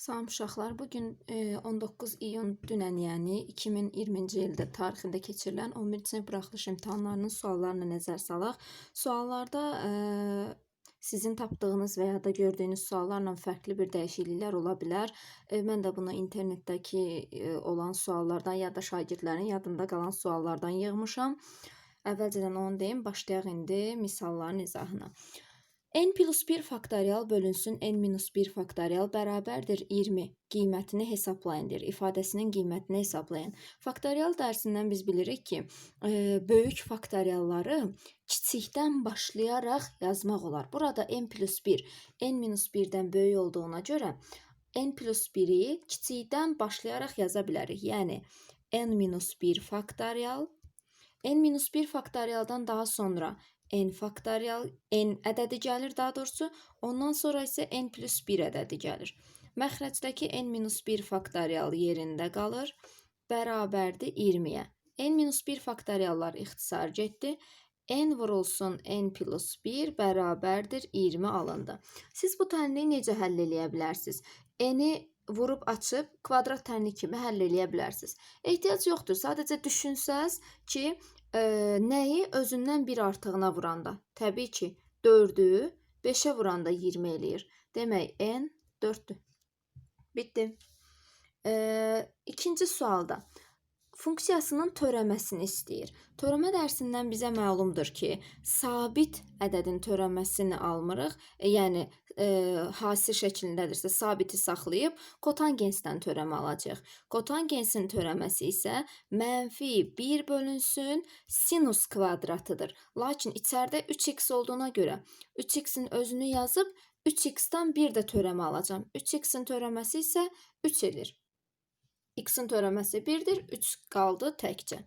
Salam uşaqlar, bu gün e, 19 iyun dünən, yəni 2020-ci ildə tarixində keçirilən 11-ci sinif buraxılış imtahanlarının suallarına nəzər salaq. Suallarda e, sizin tapdığınız və ya da gördüyünüz suallarla fərqli bir dəyişikliklər ola bilər. E, mən də bunu internetdəki olan suallardan ya da şagirdlərin yadında qalan suallardan yığmışam. Əvvəlcədən onu deyim, başlayaq indi misalların izahına. N plus 1 faktorial bölünsün n minus 1 faktorial bərabərdir 20 qiymətini hesablayın deyir. İfadəsinin qiymətini hesablayın. Faktorial dərsindən biz bilirik ki, e, böyük faktorialları kiçikdən başlayaraq yazmaq olar. Burada n plus 1 n minus 1-dən böyük olduğuna görə n plus 1-i kiçikdən başlayaraq yaza bilərik. Yəni n minus 1 faktorial n minus 1 faktorialdan daha sonra n faktorial n ədədi gəlir daha doğrusu. Ondan sonra isə n plus 1 ədədi gəlir. Məxrəcdəki n minus 1 faktorial yerində qalır. Bərabərdir 20-yə. n minus 1 faktoriallar ixtisar getdi. n vurulsun n plus 1 bərabərdir 20 alındı. Siz bu tənliyi necə həll eləyə bilərsiniz? n-i vurub açıb kvadrat tənli kimi həll eləyə bilərsiniz. Ehtiyac yoxdur. Sadəcə düşünsəz ki, e, nəyi özündən bir artığına vuranda? Təbii ki, 4-ü 5-ə vuranda 20 eləyir. Demək n 4-dür. Bitdi. E, ikinci sualda funksiyasının törəməsini istəyir. Törəmə dərsindən bizə məlumdur ki, sabit ədədin törəməsini almırıq. E, yəni e, hasir şəklindədirsə sabiti saxlayıb kotangensdən törəmə alacağıq. Kotangensin törəməsi isə mənfi 1 bölünsün sinus kvadratıdır. Lakin içəridə 3x olduğuna görə 3x-in özünü yazıb 3x-dan bir də törəmə alacağam. 3x-in törəməsi isə 3 edir. X-in törəməsi 1-dir, 3 qaldı təkcə.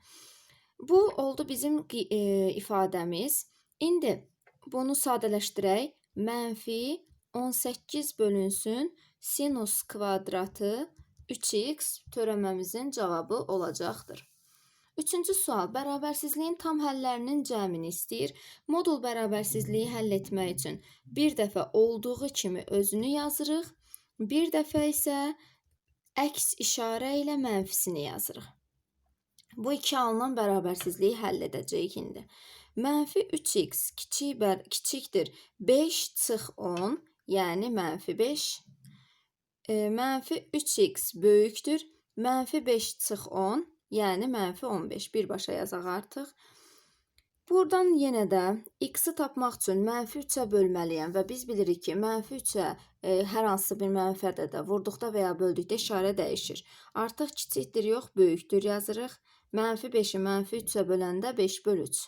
Bu oldu bizim e, ifadəmiz. İndi bunu sadələşdirək. Mənfi 18 bölünsün sinus kvadratı 3x törəməmizin cavabı olacaqdır. Üçüncü sual bərabərsizliyin tam həllərinin cəmini istəyir. Modul bərabərsizliyi həll etmək üçün bir dəfə olduğu kimi özünü yazırıq, bir dəfə isə əks işarə ilə mənfisini yazırıq. Bu iki alınan bərabərsizliyi həll edəcəyik indi. Mənfi 3x kiçik bər kiçikdir 5 çıx 10, yəni mənfi 5. E, mənfi 3x böyükdür mənfi 5 çıx 10, yəni mənfi 15. Birbaşa yazaq artıq. Buradan yenə də x-i tapmaq üçün mənfi 3-ə bölməliyəm və biz bilirik ki, mənfi 3-ə e, hər hansı bir mənfi ədədə vurduqda və ya böldükdə işarə dəyişir. Artıq kiçikdir yox, böyükdür yazırıq. Mənfi 5-i mənfi 3-ə böləndə 5 böl 3.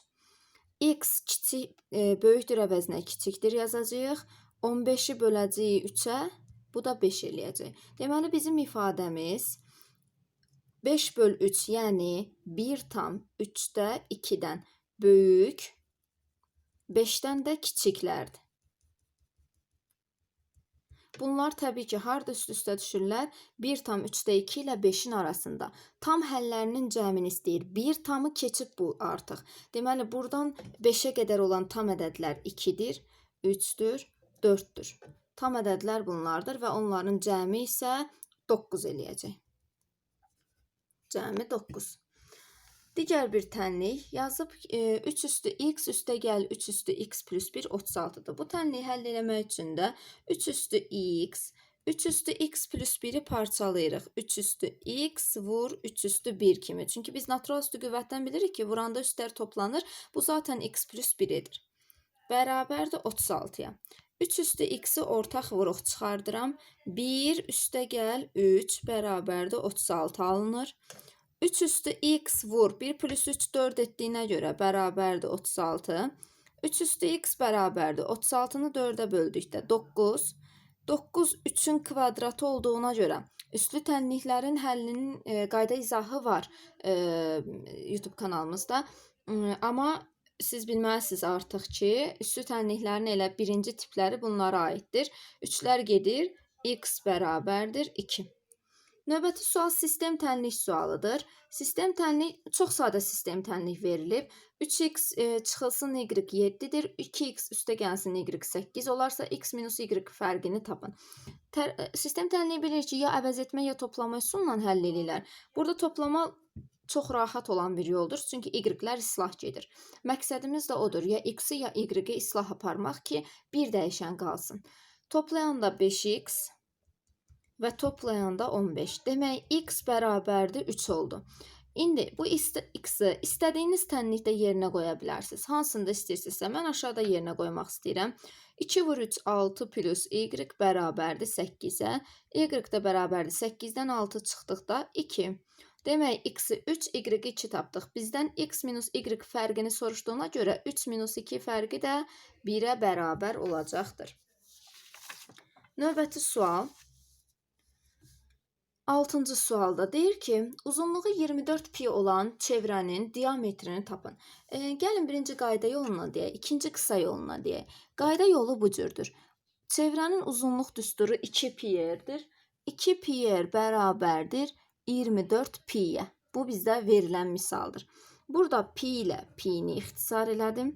x kiçik, e, böyükdür əvəzinə kiçikdir yazacağıq. 15-i böləcəyik 3-ə, bu da 5 eləyəcək. Deməli bizim ifadəmiz 5 böl 3, yəni 1 tam 3-də 2-dən böyük, 5-dən də kiçiklərdir. Bunlar təbii ki, harda üst-üstə düşürlər? 1 tam 3-də 2 ilə 5-in arasında. Tam həllərinin cəmini istəyir. 1 tamı keçib bu artıq. Deməli, buradan 5-ə qədər olan tam ədədlər 2-dir, 3-dür, 4-dür. Tam ədədlər bunlardır və onların cəmi isə 9 eləyəcək. Cəmi 9. Digər bir tənlik yazıb e, 3 üstü x üstə gəl 3 üstü x plus 1 36-dır. Bu tənliyi həll eləmək üçün də 3 üstü x 3 üstü x plus 1-i parçalayırıq. 3 üstü x vur 3 üstü 1 kimi. Çünki biz natural üstü qüvvətdən bilirik ki, vuranda üstlər toplanır. Bu zaten x plus 1 edir. Bərabərdir 36-ya. 3 üstü x-i ortaq vuruq çıxardıram. 1 üstə gəl 3 bərabərdir 36 alınır. 3 üstü x vur 1 plus 3 4 etdiyinə görə bərabərdir 36. 3 üstü x bərabərdir 36-nı 4-ə böldükdə 9. 9 3-ün kvadratı olduğuna görə üslü tənliklərin həllinin e, qayda izahı var e, YouTube kanalımızda. E, amma siz bilməlisiniz artıq ki, üslü tənliklərin elə birinci tipləri bunlara aiddir. 3-lər gedir, x bərabərdir 2. Növbəti sual sistem tənlik sualıdır. Sistem tənlik çox sadə sistem tənlik verilib. 3x e, çıxılsın y 7-dir. 2x üstə gəlsin y 8 olarsa x minus y fərqini tapın. Tər, e, sistem tənliyi bilir ki, ya əvəz etmə ya toplama üsulla həll edirlər. Burada toplama çox rahat olan bir yoldur. Çünki y-lər islah gedir. Məqsədimiz də odur. Ya x-i ya y-i islah aparmaq ki, bir dəyişən qalsın. Toplayanda 5x və toplayanda 15. Demək x bərabərdir 3 oldu. İndi bu x-i istədiyiniz tənlikdə yerinə qoya bilərsiniz. Hansında istəyirsinizsə mən aşağıda yerinə qoymaq istəyirəm. 2 vur 3 6 plus y bərabərdir 8-ə. Y də bərabərdir 8-dən 6 çıxdıqda 2. Demək x-i 3, y-i 2 tapdıq. Bizdən x minus y fərqini soruşduğuna görə 3 minus 2 fərqi də 1-ə bərabər olacaqdır. Növbəti sual. Altıncı sualda deyir ki, uzunluğu 24 pi olan çevrənin diametrini tapın. E, gəlin birinci qayda yoluna deyək, ikinci qısa yoluna deyək. Qayda yolu bu cürdür. Çevrənin uzunluq düsturu 2 piyerdir. 2 piyer bərabərdir 24 piyə. Bu bizdə verilən misaldır. Burada pi ilə pi'ni ixtisar elədim.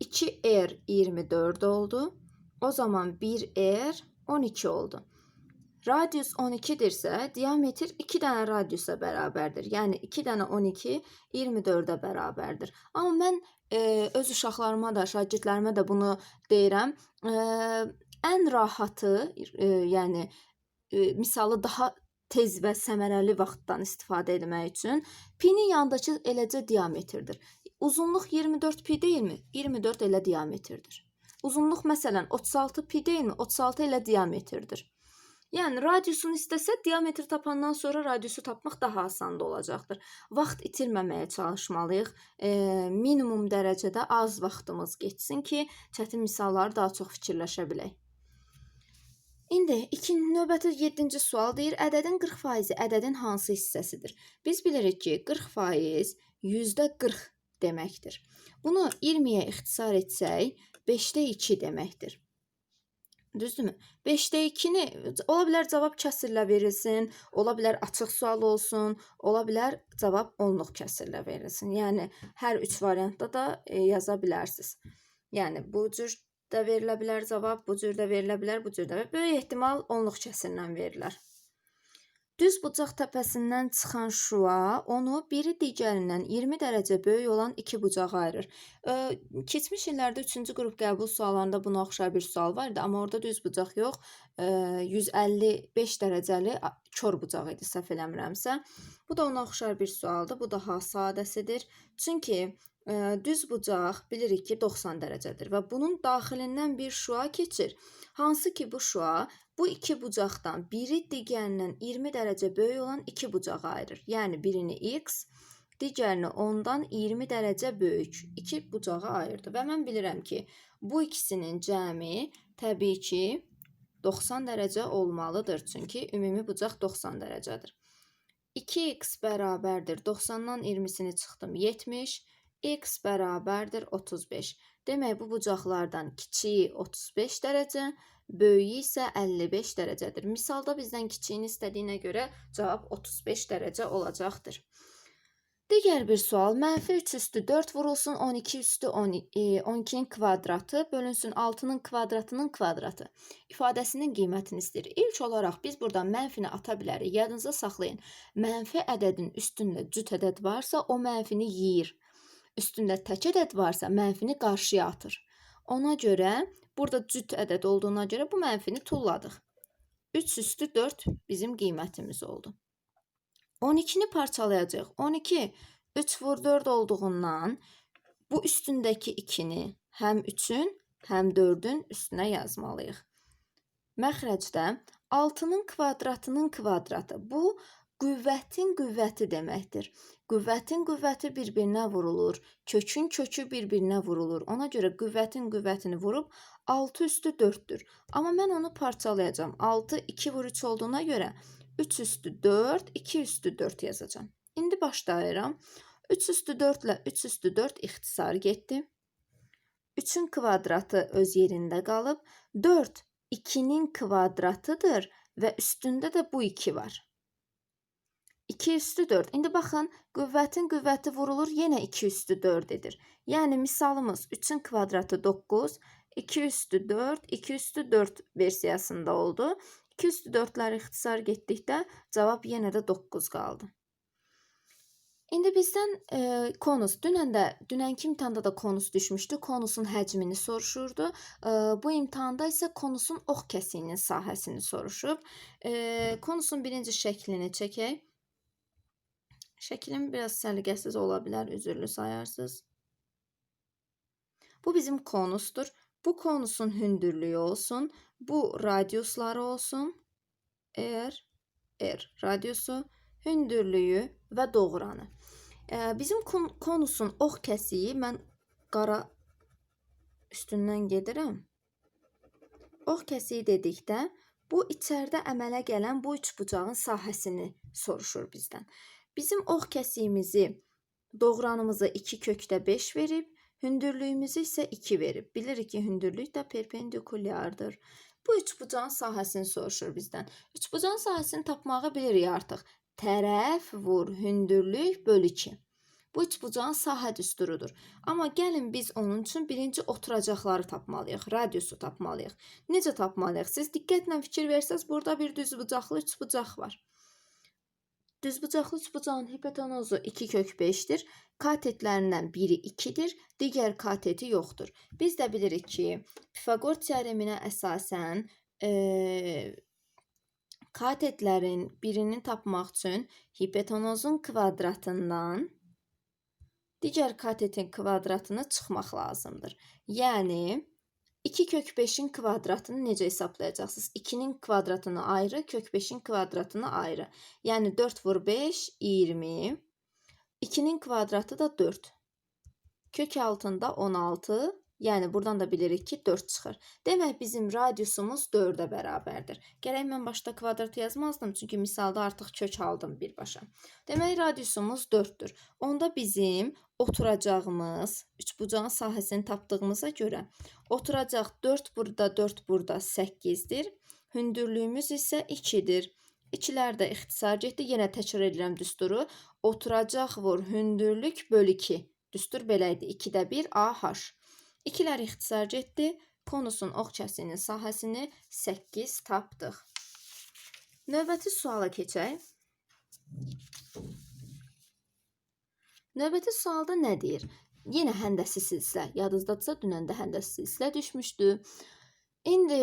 2r 24 oldu. O zaman 1r 12 oldu. Radius 12-dirsə, diametr 2 dənə radiusa bərabərdir. Yəni 2 dənə 12 24-ə bərabərdir. Amma mən e, öz uşaqlarıma da, şagirdlərimə də bunu deyirəm. E, ən rahatı, e, yəni e, misalı daha tez və səmərəli vaxtdan istifadə etmək üçün pinin yanındakı eləcə diametrdir. Uzunluq 24 pi deyilmi? 24 elə diametrdir. Uzunluq məsələn 36 pi deyilmi? 36 elə diametrdir. Yəni radiusunu istəsə, diametr tapandan sonra radiusu tapmaq daha asan da olacaqdır. Vaxt itirməməyə çalışmalıyıq. E, minimum dərəcədə az vaxtımız getsin ki, çətin misalları daha çox fikirləşə bilək. İndi ikinci növbəti 7-ci sual deyir, ədədin 40% ədədin hansı hissəsidir? Biz bilirik ki, 40% %40 deməkdir. Bunu 20-yə ixtisar etsək, 5-də 2 deməkdir. Düzdürmü? 5-də 2-ni ola bilər cavab kəsrlə verilsin, ola bilər açıq sual olsun, ola bilər cavab onluq kəsrlə verilsin. Yəni hər üç variantda da e, yaza bilərsiniz. Yəni bu cür də verilə bilər cavab, bu cür də verilə bilər, bu cür də. Böyük ehtimal onluq kəsrlə verilər. Düz bucaq təpəsindən çıxan şua onu biri digərindən 20 dərəcə böyük olan iki bucağa ayırır. Ə, keçmiş illərdə 3-cü qrup qəbul suallarında buna oxşar bir sual var idi, amma orada düz bucaq yox, ə, 155 dərəcəli kör bucaq idi, səhv eləmirəmsə. Bu da ona oxşar bir sualdır. Bu daha sadəsidir. Çünki düz bucaq bilirik ki 90 dərəcədir və bunun daxilindən bir şua keçir. Hansı ki bu şua bu iki bucaqdan biri digərindən 20 dərəcə böyük olan iki bucağa ayırır. Yəni birini x, digərini ondan 20 dərəcə böyük iki bucağa ayırdı. Və mən bilirəm ki, bu ikisinin cəmi təbii ki 90 dərəcə olmalıdır. Çünki ümumi bucaq 90 dərəcədir. 2x bərabərdir 90-dan 20-sini çıxdım 70, x bərabərdir 35. Demək bu bucaqlardan kiçiyi 35 dərəcə, böyüyü isə 55 dərəcədir. Misalda bizdən kiçiyini istədiyinə görə cavab 35 dərəcə olacaqdır. Digər bir sual. Mənfi 3 üstü 4 vurulsun 12 üstü 12-nin e, kvadratı bölünsün 6-nın kvadratının kvadratı. İfadəsinin qiymətini istəyir. İlk olaraq biz burada mənfini ata bilərik. Yadınızda saxlayın. Mənfi ədədin üstündə cüt ədəd varsa o mənfini yeyir. Üstündə tək ədəd varsa mənfini qarşıya atır. Ona görə Burada cüt ədəd olduğuna görə bu mənfini tulladıq. 3 üstü 4 bizim qiymətimiz oldu. 12-ni parçalayacağıq. 12 3 vur 4 olduğundan bu üstündəki 2-ni həm 3-ün, həm 4-ün üstünə yazmalıyıq. Məxrəcdə 6-nın kvadratının kvadratı. Bu qüvvətin qüvvəti deməkdir. Qüvvətin qüvvəti bir-birinə vurulur. Kökün kökü bir-birinə vurulur. Ona görə qüvvətin qüvvətini vurub 6 üstü 4-dür. Amma mən onu parçalayacağam. 6 2 vur 3 olduğuna görə 3 üstü 4, 2 üstü 4 yazacağam. İndi başlayıram. 3 üstü 4 ilə 3 üstü 4 ixtisar getdi. 3-ün kvadratı öz yerində qalıb. 4 2-nin kvadratıdır və üstündə də bu 2 var. 2 üstü 4. İndi baxın, qüvvətin qüvvəti vurulur, yenə 2 üstü 4 edir. Yəni misalımız 3-ün kvadratı 9, 2 üstü 4, 2 üstü 4 versiyasında oldu. 2 üstü 4'ləri ixtisar getdikdə cavab yenə də 9 qaldı. İndi bizdən e, konus, dünən də, dünənki imtahanda da konus düşmüşdü. Konusun həcmini soruşurdu. E, bu imtahanda isə konusun ox kəsiyinin sahəsini soruşub. E, konusun birinci şəklini çəkək. Şəklim biraz səliqəsiz ola bilər, üzürlü sayarsınız. Bu bizim konusdur. Bu konusun hündürlüğü olsun. Bu radiusları olsun. Eğer R radiusu, hündürlüğü və doğranı. Ee, bizim kon konusun ox kəsiyi mən qara üstündən gedirəm. Ox kəsiyi dedikdə bu içəridə əmələ gələn bu üçbucağın sahəsini soruşur bizdən. Bizim ox kəsiyimizi doğranımızı 2 kökdə 5 verib, hündürlüyümüzü isə 2 verib. Bilirik ki, hündürlük də perpendikulyardır. Bu üçbucağın sahəsini soruşur bizdən. Üçbucağın sahəsini tapmağı bilirik artıq. Tərəf vur hündürlük bölü 2. Bu üçbucağın sahə düsturudur. Amma gəlin biz onun üçün birinci oturacaqları tapmalıyıq, radiusu tapmalıyıq. Necə tapmalıyıq? Siz diqqətlə fikir versəz, burada bir düzbucaqlı üçbucaq var. Düzbucaqlı üçbucağın hipotenuzu 2 kök 5-dir. Katetlərindən biri 2-dir, digər kateti yoxdur. Biz də bilirik ki, Pifagor teoreminə əsasən e, katetlərin birini tapmaq üçün hipotenuzun kvadratından digər katetin kvadratını çıxmaq lazımdır. Yəni 2 kök 5-in kvadratını necə hesablayacaqsınız? 2-nin kvadratını ayrı, kök 5-in kvadratını ayrı. Yəni 4 vur 5 20. 2-nin kvadratı da 4. Kök altında 16. Yəni buradan da bilirik ki 4 çıxır. Demək bizim radiusumuz 4-ə bərabərdir. Gərək mən başda kvadrat yazmazdım, çünki misalda artıq kök aldım birbaşa. Demək radiusumuz 4-dür. Onda bizim oturacağımız, üçbucağın sahəsini tapdığımıza görə oturacaq 4 burada, 4 burada 8-dir. Hündürlüyümüz isə 2-dir. İkilər də ixtisar getdi. Yenə təkrar edirəm düsturu. Oturacaq vur hündürlük bölü 2. Düstur belə idi. 2-də 1 AH. İkilər ixtisar getdi. Konusun ox kəsiyinin sahəsini 8 tapdıq. Növbəti suala keçək. Növbəti sualda nə deyir? Yenə həndəsi silsilə. Yadınızdadırsa dünən də həndəsi silsilə düşmüşdü. İndi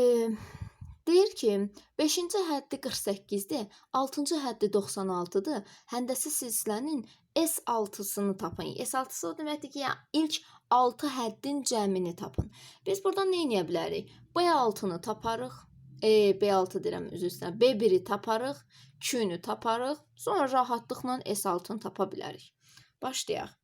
deyir ki, 5-ci həddi 48-dir, 6-cı həddi 96-dır. Həndəsi silsilənin S6-sını tapın. S6-sı o deməkdir ki, ilk 6 həddin cəmini tapın. Biz buradan nə edə bilərik? B6-nı taparıq. E, B6 deyirəm üzr istəyirəm. B1-i taparıq, Q-nü taparıq. Sonra rahatlıqla S6-nı tapa bilərik. Başlayaq.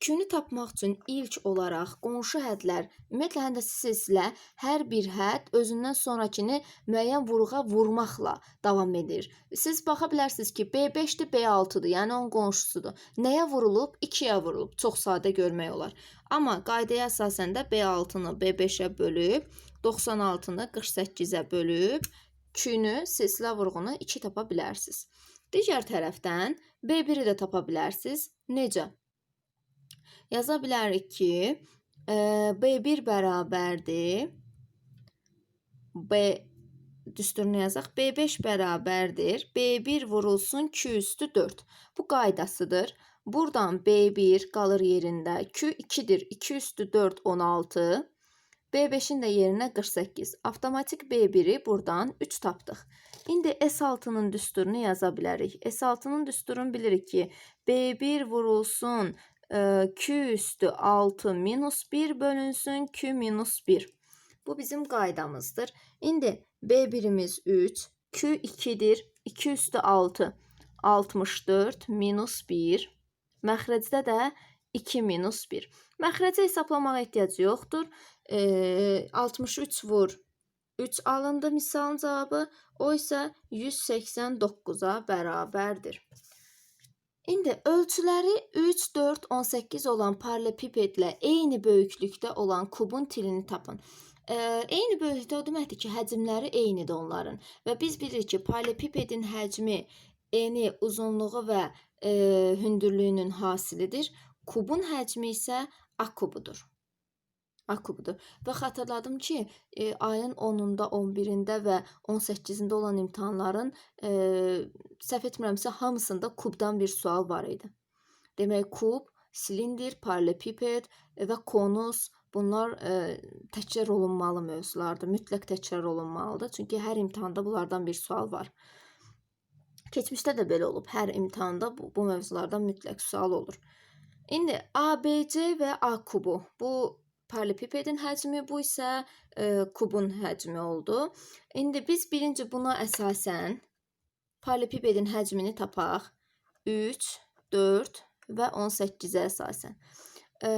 Q-nü tapmaq üçün ilk olaraq qonşu hədlər, ümumiyyətlə həndəsi silsilə hər bir hədd özündən sonrakini müəyyən vurğuğa vurmaqla davam edir. Siz baxa bilərsiniz ki, B5-dir, B6-dır, yəni onun qonşusudur. Nəyə vurulub? 2-yə vurulub. Çox sadə görmək olar. Amma qaydaya əsasən də B6-nı B5-ə bölüb, 96-nı 48-ə bölüb, Q-nü silsilə vurğunu 2 tapa bilərsiniz. Digər tərəfdən B1-i də tapa bilərsiniz. Necə? Yaza bilərik ki, e, B1 bərabərdir. B düsturunu yazaq. B5 bərabərdir. B1 vurulsun Q üstü 4. Bu qaydasıdır. Buradan B1 qalır yerində. Q 2-dir. 2 üstü 4 16. B5-in də yerinə 48. Avtomatik B1-i buradan 3 tapdıq. İndi S6-nın düsturunu yaza bilərik. S6-nın düsturunu bilirik ki, B1 vurulsun Q üstü 6 minus 1 bölünsün Q minus 1. Bu bizim qaydamızdır. İndi B1'imiz 3, Q 2'dir. 2 üstü 6, 64 minus 1. Məxrəcdə də 2 minus 1. Məxrəci hesablamağa ehtiyac yoxdur. E, 63 vur 3 alındı misalın cavabı. O isə 189-a bərabərdir. İndi ölçüləri 3, 4, 18 olan paralelipipedlə eyni böyüklükdə olan kubun tilini tapın. E, eyni böyüklükdə o deməkdir ki, həcmləri eynidir onların və biz bilirik ki, paralelipipedin həcmi eni, uzunluğu və e, hündürlüyünün hasilidir. Kubun həcmi isə A kubudur. A kubudur. Və xatırladım ki, e, ayın 10-unda, 11-də və 18-də olan imtahanların e, səhv etmirəmsə hamısında kubdan bir sual var idi. Demək kub, silindir, paralelipiped və konus bunlar e, təkrar olunmalı mövzulardır. Mütləq təkrar olunmalıdır. Çünki hər imtahanda bunlardan bir sual var. Keçmişdə də belə olub. Hər imtahanda bu, bu mövzulardan mütləq sual olur. İndi ABC və A kubu. Bu paralelipipedin həcmi, bu isə e, kubun həcmi oldu. İndi biz birinci buna əsasən paralelipipedin həcmini tapaq. 3, 4 və 18-ə əsasən. E,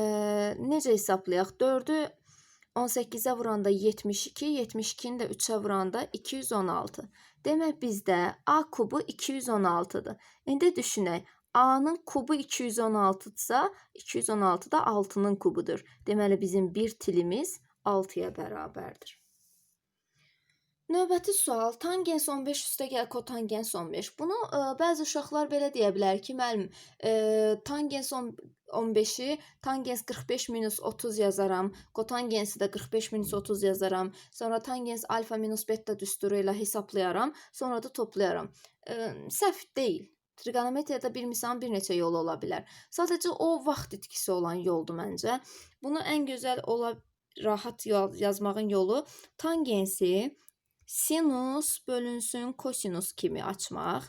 necə hesablayaq? 4-ü 18-ə vuranda 72, 72-ni də 3-ə vuranda 216. Demək bizdə A kubu 216-dır. İndi düşünək. A-nın kubu 216-dırsa, 216 da 6-nın kubudur. Deməli bizim bir tilimiz 6-ya bərabərdir. Növbəti sual tangens 15 üstəgəl kotangens 15. Bunu ə, bəzi uşaqlar belə deyə bilər ki, müəllim, ə, tangens 15-i tangens 45 minus 30 yazaram, kotangensi də 45 minus 30 yazaram. Sonra tangens alfa minus beta düsturu ilə hesablayaram, sonra da toplayaram. Ə, səhv deyil. Trigonometriyada bir misalın bir neçə yolu ola bilər. Sadəcə o vaxt itkisi olan yoldur məncə. Bunu ən gözəl ola rahat yazmağın yolu tangensi sinus bölünsün kosinus kimi açmaq.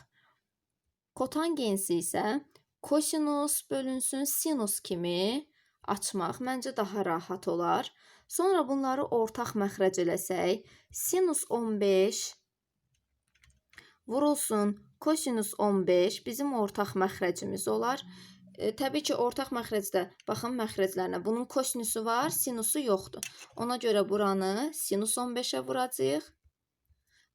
Kotangensi isə kosinus bölünsün sinus kimi açmaq məncə daha rahat olar. Sonra bunları ortaq məxrəc eləsək, sinus 15 vurulsun kosinus 15 bizim ortaq məxrəcimiz olar. E, təbii ki, ortaq məxrəcdə baxın məxrəclərinə. Bunun kosinusu var, sinusu yoxdur. Ona görə buranı sinus 15-ə vuracağıq.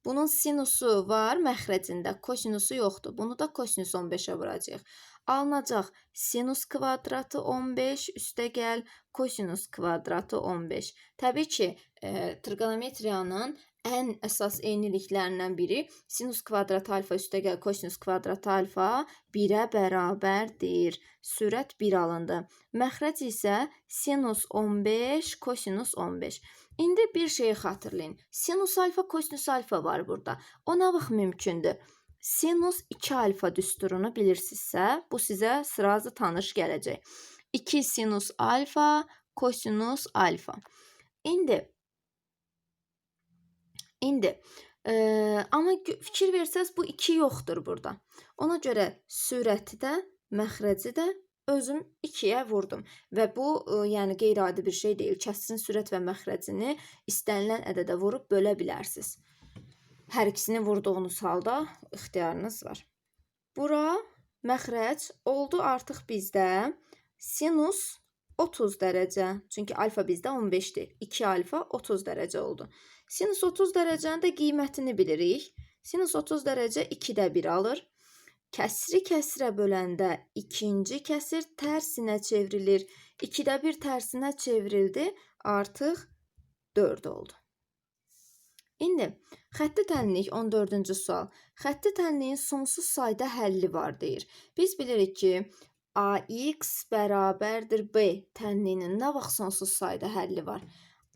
Bunun sinusu var məxrəcində, kosinusu yoxdur. Bunu da kosinus 15-ə vuracağıq. Alınacaq sinus kvadratı 15 üstə gəl kosinus kvadratı 15. Təbii ki, e, trigonometriyanın ən əsas eyniliklərindən biri sinus kvadrat alfa üstə gəl kosinus kvadrat alfa 1-ə bərabərdir. Sürət 1 alındı. Məxrəc isə sinus 15 kosinus 15. İndi bir şeyi xatırlayın. Sinus alfa, kosinus alfa var burada. Ona vaxt mümkündür. Sinus 2 alfa düsturunu bilirsinizsə, bu sizə sırazı tanış gələcək. 2 sinus alfa, kosinus alfa. İndi İndi e, amma fikir versəz bu 2 yoxdur burada. Ona görə sürəti də, məxrəci də özüm 2-yə vurdum və bu ə, yəni qeyri-adi bir şey deyil. Kəsrin sürət və məxrəcini istənilən ədədə vurub bölə bilərsiniz. Hər ikisini vurduğunuz halda ixtiyarınız var. Bura məxrəc oldu artıq bizdə sinus 30 dərəcə. Çünki alfa bizdə 15-dir. 2 alfa 30 dərəcə oldu. Sinus 30 dərəcənin də qiymətini bilirik. Sinus 30 dərəcə 2-də 1 alır. Kəsri kəsrə böləndə ikinci kəsir tərsinə çevrilir. 2-də 1 tərsinə çevrildi, artıq 4 oldu. İndi xətti tənlik 14-cü sual. Xətti tənliyin sonsuz sayda həlli var deyir. Biz bilirik ki, AX bərabərdir B tənliyinin nə vaxt sonsuz sayda həlli var?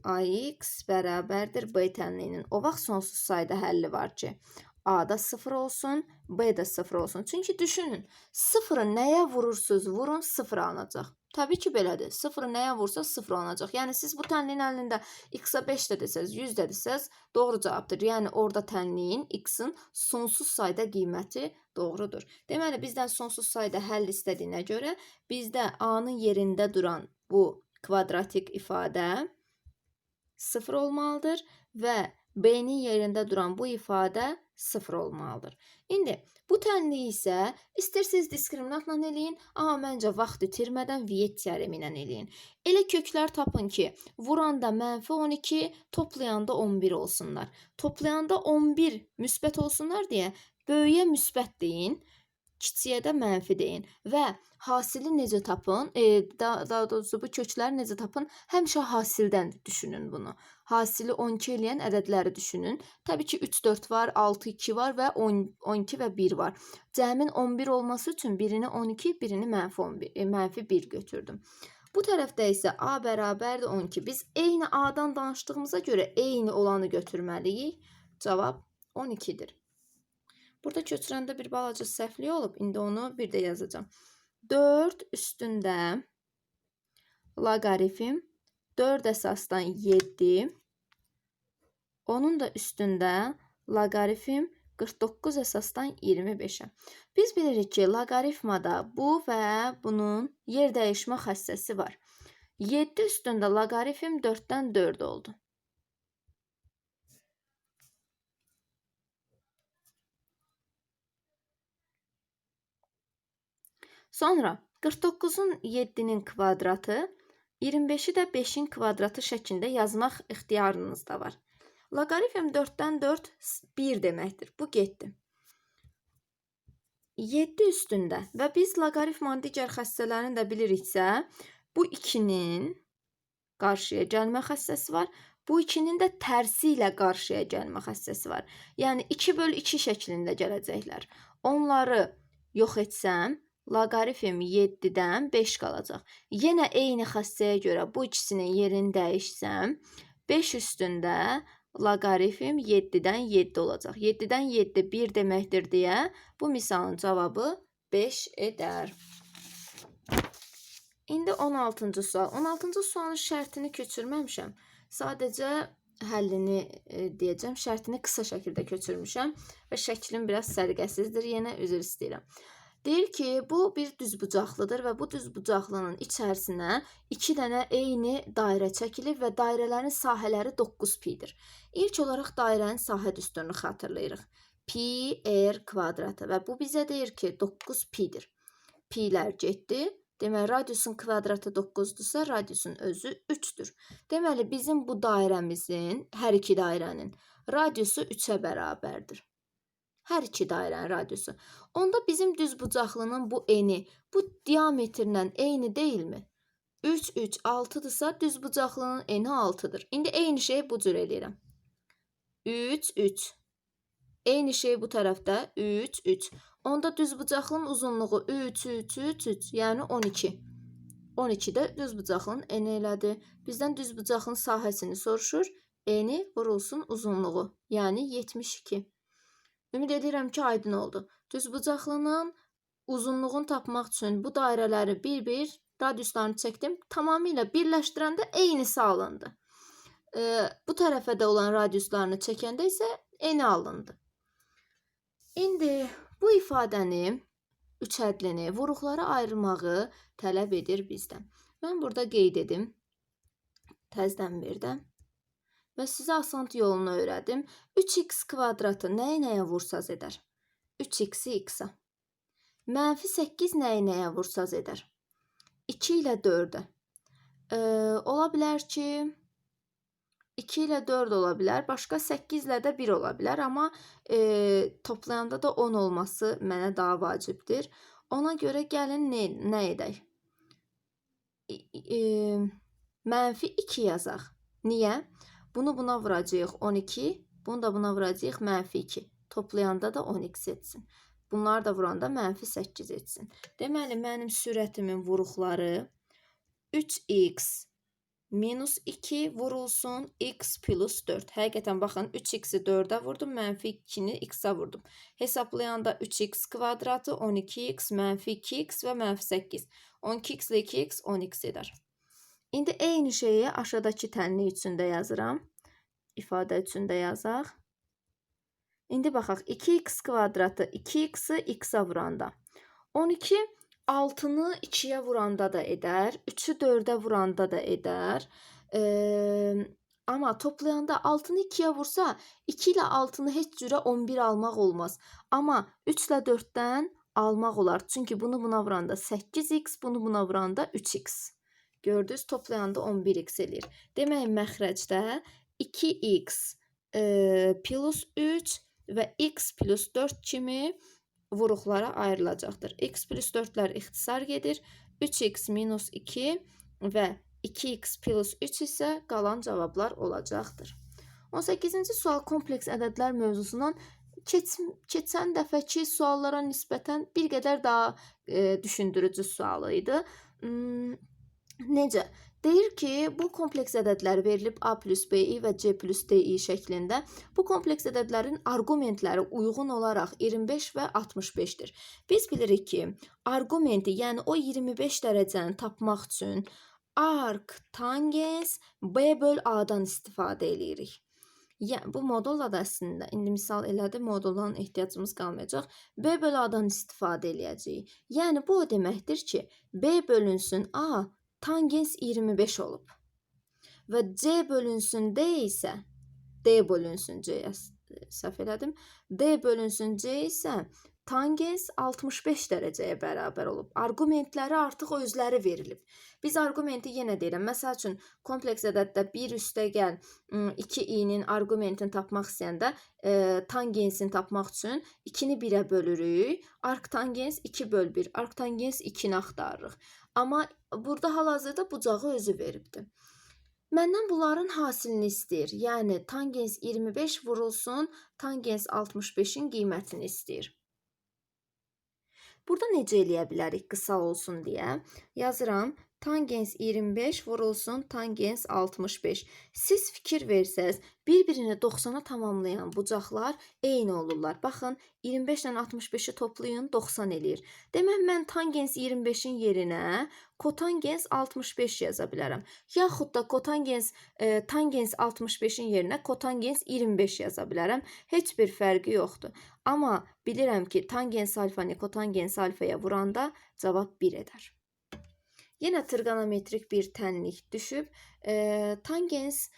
AX bərabərdir B tənliyinin o vaxt sonsuz sayda həlli var ki, A'da 0 olsun, B'də 0 olsun. Çünki düşünün, 0-ı nəyə vurursunuz, vurun 0 alınacaq. Təbii ki, belədir. 0-ı nəyə vursa 0 alınacaq. Yəni siz bu tənliyin əlində x-a 5 də desəz, 100 də desəz, doğru cavabdır. Yəni orada tənliyin x-in sonsuz sayda qiyməti doğrudur. Deməli bizdən sonsuz sayda həll istədiyinə görə bizdə A-nın yerində duran bu kvadratik ifadə 0 olmalıdır və B-nin yerində duran bu ifadə 0 olmalıdır. İndi bu tənliyi isə istərsiniz diskriminantla eləyin, amma məncə vaxt itirmədən Viet teoremi ilə eləyin. Elə köklər tapın ki, vuranda mənfi 12, toplayanda 11 olsunlar. Toplayanda 11 müsbət olsunlar deyə böyüyə müsbət deyin. Kiçiyə də mənfi deyin və hasili necə tapın? E, daha, daha doğrusu bu kökləri necə tapın? Həmişə hasildən düşünün bunu. Hasili 12 eləyən ədədləri düşünün. Təbii ki 3 4 var, 6 2 var və 10 12 və 1 var. Cəmin 11 olması üçün birini 12, birini mənfi 11, e, mənfi 1 götürdüm. Bu tərəfdə isə A bərabərdir 12. Biz eyni A-dan danışdığımıza görə eyni olanı götürməliyik. Cavab 12-dir. Burada köçürəndə bir balaca səhvlik olub. İndi onu bir də yazacağam. 4 üstündə loqaritm 4 əsasdan 7 onun da üstündə loqaritm 49 əsasdan 25-ə. Biz bilirik ki, loqaritmada bu və bunun yer dəyişmə xassəsi var. 7 üstündə loqaritm 4-dən 4 oldu. Sonra 49-un 7-nin kvadratı, 25-i də 5-in kvadratı şəklində yazmaq ixtiyarınızda var. Loqaritm 4-dən 4 1 deməkdir. Bu getdi. 7 üstündə və biz loqaritmanın digər xəssələrini də biliriksə, bu 2-nin qarşıya gəlmə xəssəsi var. Bu 2-nin də tərsi ilə qarşıya gəlmə xəssəsi var. Yəni 2 böl 2 şəklində gələcəklər. Onları yox etsəm, loqaritm 7-dən 5 qalacaq. Yenə eyni xəssəyə görə bu ikisinin yerini dəyişsəm, 5 üstündə loqaritm 7-dən 7 olacaq. 7-dən 7 1 deməkdir deyə bu misalın cavabı 5 edər. İndi 16-cı sual. 16-cı sualın şərtini köçürməmişəm. Sadəcə həllini e, deyəcəm. Şərtini qısa şəkildə köçürmüşəm və şəklin biraz səliqəsizdir. Yenə üzr istəyirəm. Deyir ki, bu bir düzbucaqlıdır və bu düzbucaqlının içərisinə 2 dənə eyni dairə çəkilib və dairələrin sahələri 9 pidir. İlk olaraq dairənin sahə düsturunu xatırlayırıq. Pi r kvadratı və bu bizə deyir ki, 9 pidir. Pilər getdi. Deməli, radiusun kvadratı 9-dursa, radiusun özü 3-dür. Deməli, bizim bu dairəmizin, hər iki dairənin radiusu 3-ə bərabərdir. Hər iki dairənin radiusu. Onda bizim düzbucaqlının bu eni bu diametrlə eyni deyilmi? 3 3 6-dırsa düzbucaqlının eni 6-dır. İndi eyni şeyi bu cür eləyirəm. 3 3 Eyni şey bu tərəfdə 3 3. Onda düzbucaqlının uzunluğu 3 3 3 3, yəni 12. 12 də düzbucaqlının eni elədi. Bizdən düzbucaqlının sahəsini soruşur. Eni vurulsun uzunluğu, yəni 72. Ümid edirəm ki, aydın oldu. Düzbucaqlının uzunluğunu tapmaq üçün bu dairələri bir-bir radiuslarını çəkdim. Tamamilə birləşdirəndə eynisi alındı. E, bu tərəfə də olan radiuslarını çəkəndə isə eni alındı. İndi bu ifadəni üç hədlini, vuruqlara ayırmağı tələb edir bizdən. Mən burada qeyd edim. Təzdən də və sizə asant yolunu öyrədim. 3x kvadratı nəyə nəyə vursaz edər? 3x-i x-a. Mənfi 8 nəyə nəyə vursaz edər? 2 ilə 4-ə. E, ola bilər ki, 2 ilə 4 ola bilər, başqa 8 ilə də 1 ola bilər, amma e, toplayanda da 10 olması mənə daha vacibdir. Ona görə gəlin nə, nə edək? E, e, mənfi 2 yazaq. Niyə? Bunu buna vuracağıq 12. Bunu da buna vuracağıq mənfi 2. Toplayanda da 10x etsin. Bunları da vuranda mənfi 8 etsin. Deməli, mənim sürətimin vuruqları 3x minus 2 vurulsun x plus 4. Həqiqətən baxın 3x-i 4-ə vurdum, mənfi 2-ni x-a vurdum. Hesablayanda 3x kvadratı 12x mənfi 2x və mənfi 8. 12x ilə 2x 10x edər. İndi eyni şeyi aşağıdakı tənlik üçün də yazıram. İfadə üçün də yazaq. İndi baxaq 2x kvadratı 2x-i x-a vuranda. 12 6-nı 2-yə vuranda da edər, 3-ü 4-ə vuranda da edər. Eee Amma toplayanda 6-nı 2-yə vursa, 2 ilə 6-nı heç cürə 11 almaq olmaz. Amma 3 ilə 4-dən almaq olar. Çünki bunu buna vuranda 8x, bunu buna vuranda 3x. Gördünüz, toplayanda 11x eləyir. Demək, məxrəcdə 2x e, plus 3 və x plus 4 kimi vuruqlara ayrılacaqdır. x plus 4'lər ixtisar gedir. 3x minus 2 və 2x plus 3 isə qalan cavablar olacaqdır. 18-ci sual kompleks ədədlər mövzusundan keç, keçən dəfəki suallara nisbətən bir qədər daha e, düşündürücü sual idi. Hmm, necə? Deyir ki, bu kompleks ədədlər verilib A plus BI və C plus DI şəklində. Bu kompleks ədədlərin arqumentləri uyğun olaraq 25 və 65-dir. Biz bilirik ki, arqumenti, yəni o 25 dərəcəni tapmaq üçün arc tangens B böl A-dan istifadə eləyirik. Yəni bu modulla da əslində indi misal elədi, moduldan ehtiyacımız qalmayacaq. B böl A-dan istifadə eləyəcəyik. Yəni bu o deməkdir ki, B bölünsün A tangens 25 olub. Və C bölünsün D isə D bölünsün C-yə səhv elədim. D bölünsün C isə tangens 65 dərəcəyə bərabər olub. Arqumentləri artıq özləri verilib. Biz arqumenti yenə deyirəm. Məsəl üçün kompleks ədəddə 1 üstəgəl 2i-nin arqumentini tapmaq istəyəndə e, tangensini tapmaq üçün 2-ni 1-ə bölürük. Arktangens 2 böl 1. Arktangens 2-ni axtarırıq. Amma burada hal-hazırda bucağı özü veribdi. Məndən bunların hasilini istəyir. Yəni tangens 25 vurulsun, tangens 65-in qiymətini istəyir. Burada necə eləyə bilərik qısa olsun deyə? Yazıram. Tangens 25 vurulsun tangens 65. Siz fikir versəz, bir-birini 90-a tamamlayan bucaqlar eyni olurlar. Baxın, 25 ilə 65-i toplayın, 90 eləyir. Demək mən tangens 25-in yerinə kotangens 65 yaza bilərəm. Yaxud da kotangens e, tangens 65-in yerinə kotangens 25 yaza bilərəm. Heç bir fərqi yoxdur. Amma bilirəm ki, tangens alfanı kotangens alfaya vuranda cavab 1 edər. Yenə trigonometrik bir tənlik düşüb. E, tangens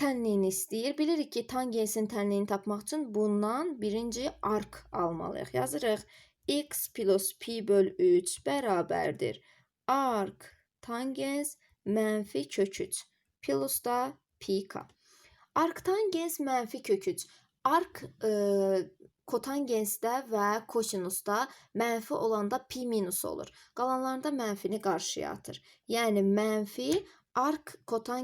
tənliyini istəyir. Bilirik ki, tangensin tənliyini tapmaq üçün bundan birinci ark almalıyıq. Yazırıq. x plus pi böl 3 bərabərdir. Ark tangens mənfi kök 3 plus da pi k. Ark tangens mənfi kök 3. Ark e, kotangensdə və kosinusda mənfi olanda pi minus olur. Qalanlarında mənfini qarşıya atır. Yəni mənfi ark kotangens